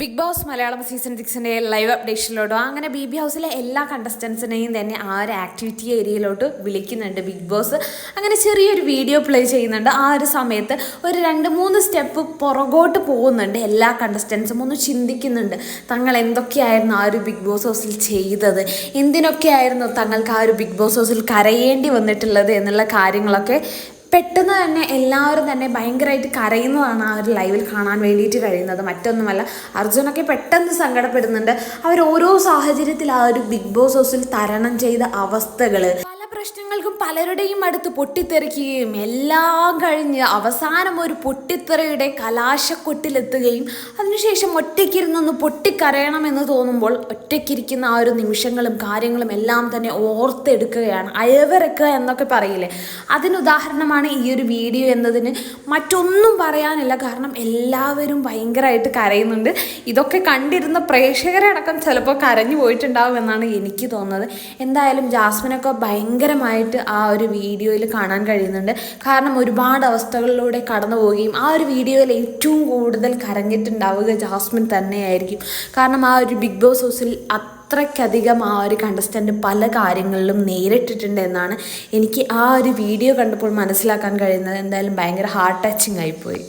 Big Boss Malayalam season സിക്സിന്റെ live അപ്ഡേഷനിലോട്ടോ അങ്ങനെ ബി ബി ഹൗസിലെ എല്ലാ കണ്ടസ്റ്റൻസിനെയും തന്നെ ആ ഒരു ആക്ടിവിറ്റി ഏരിയയിലോട്ട് വിളിക്കുന്നുണ്ട് ബിഗ് ബോസ്. അങ്ങനെ ചെറിയൊരു വീഡിയോ പ്ലേ ചെയ്യുന്നുണ്ട്. ആ ഒരു സമയത്ത് ഒരു രണ്ട് മൂന്ന് സ്റ്റെപ്പ് പുറകോട്ട് പോകുന്നുണ്ട് എല്ലാ കണ്ടസ്റ്റൻസും ഒന്ന് ചിന്തിക്കുന്നുണ്ട് തങ്ങൾ എന്തൊക്കെയായിരുന്നു ആ ഒരു ബിഗ് ബോസ് ഹൗസിൽ ചെയ്തത്? എന്തിനൊക്കെയായിരുന്നു തങ്ങൾക്ക് ആ ഒരു ബിഗ് ബോസ് ഹൗസിൽ കരയേണ്ടി വന്നിട്ടുള്ളത്? എന്നുള്ള കാര്യങ്ങളൊക്കെ പെട്ടെന്ന് തന്നെ എല്ലാവരും തന്നെ ഭയങ്കരമായിട്ട് കരയുന്നതാണ് ആ ഒരു ലൈവിൽ കാണാൻ വേണ്ടിയിട്ട് കഴിയുന്നത്. മറ്റൊന്നുമല്ല അർജുനൊക്കെ പെട്ടെന്ന് സങ്കടപ്പെടുന്നുണ്ട്. അവർ ഓരോ സാഹചര്യത്തിൽ ആ ഒരു ബിഗ് ബോസ് ഹൗസിൽ തരണം ചെയ്ത അവസ്ഥകൾ പ്രശ്നങ്ങൾക്കും പലരുടെയും അടുത്ത് പൊട്ടിത്തെറിക്കുകയും എല്ലാം കഴിഞ്ഞ് അവസാനം ഒരു പൊട്ടിത്തെറിയുടെ കലാശക്കൊട്ടിലെത്തുകയും അതിനുശേഷം ഒറ്റയ്ക്കിരുന്നൊന്ന് പൊട്ടിക്കരയണമെന്ന് തോന്നുമ്പോൾ ഒറ്റയ്ക്കിരിക്കുന്ന ആ ഒരു നിമിഷങ്ങളും കാര്യങ്ങളും എല്ലാം തന്നെ ഓർത്തെടുക്കുകയാണ്. അയവിറക്കുക എന്നൊക്കെ പറയില്ലേ? അതിനുദാഹരണമാണ് ഈ ഒരു വീഡിയോ എന്നതിന് മറ്റൊന്നും പറയാനില്ല. കാരണം എല്ലാവരും ഭയങ്കരമായിട്ട് കരയുന്നുണ്ട്. ഇതൊക്കെ കണ്ടിരുന്ന പ്രേക്ഷകരടക്കം ചിലപ്പോൾ കരഞ്ഞു പോയിട്ടുണ്ടാവും എന്നാണ് എനിക്ക് തോന്നുന്നത്. എന്തായാലും ജാസ്മിനൊക്കെ ഭയങ്കരമായിട്ട് ആ ഒരു വീഡിയോയിൽ കാണാൻ കഴിയുന്നുണ്ട്. കാരണം ഒരുപാട് അവസ്ഥകളിലൂടെ കടന്നു പോവുകയും ആ ഒരു വീഡിയോയിൽ ഏറ്റവും കൂടുതൽ കരഞ്ഞിട്ടുണ്ടാവുക ജാസ്മിൻ തന്നെയായിരിക്കും. കാരണം ആ ഒരു ബിഗ് ബോസ് ഹൗസിൽ അത്രയ്ക്കധികം ആ ഒരു കണ്ടസ്റ്റന്റ് പല കാര്യങ്ങളിലും നേരിട്ടിട്ടുണ്ട് എന്നാണ് എനിക്ക് ആ ഒരു വീഡിയോ കണ്ടപ്പോൾ മനസ്സിലാക്കാൻ കഴിയുന്നത്. എന്തായാലും ഭയങ്കര ഹാർട്ട് ടച്ചിങ് ആയിപ്പോയി.